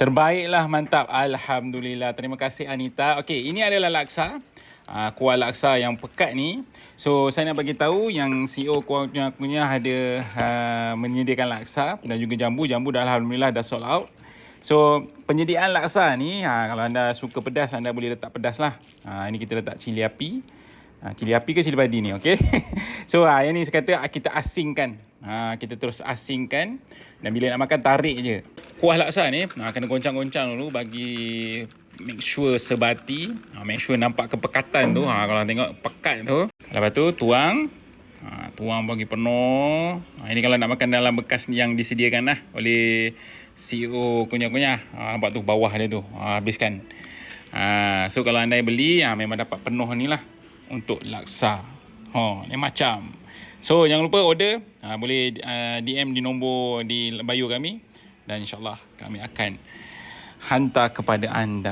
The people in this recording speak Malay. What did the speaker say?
Terbaiklah, mantap. Alhamdulillah. Terima kasih Anita. Okey, ini adalah laksa. Uh, kuah laksa yang pekat ni. So, saya nak bagi tahu yang CEO kuah kunyah ada uh, menyediakan laksa dan juga jambu. Jambu dah Alhamdulillah dah sold out. So, penyediaan laksa ni, ha, kalau anda suka pedas, anda boleh letak pedas lah. Ha, ini kita letak cili api. Ha, cili api ke cili padi ni, okey? so, ha, yang ni saya kata kita asingkan. Ha, kita terus asingkan. Dan bila nak makan, tarik je. Kuah laksa ni, ha, kena goncang-goncang dulu bagi make sure sebati. Ha, make sure nampak kepekatan tu. Ha, kalau tengok pekat tu. Lepas tu, tuang. Ha, tuang bagi penuh. Ha, ini kalau nak makan dalam bekas yang disediakan lah oleh CEO kunyah-kunyah. Ha, nampak tu bawah dia tu. Ha, habiskan. Ha, so kalau anda beli, ha, memang dapat penuh ni lah untuk laksa. Ha, ni macam. So jangan lupa order. Ha, boleh uh, DM di nombor di bio kami. Dan insyaAllah kami akan hantar kepada anda.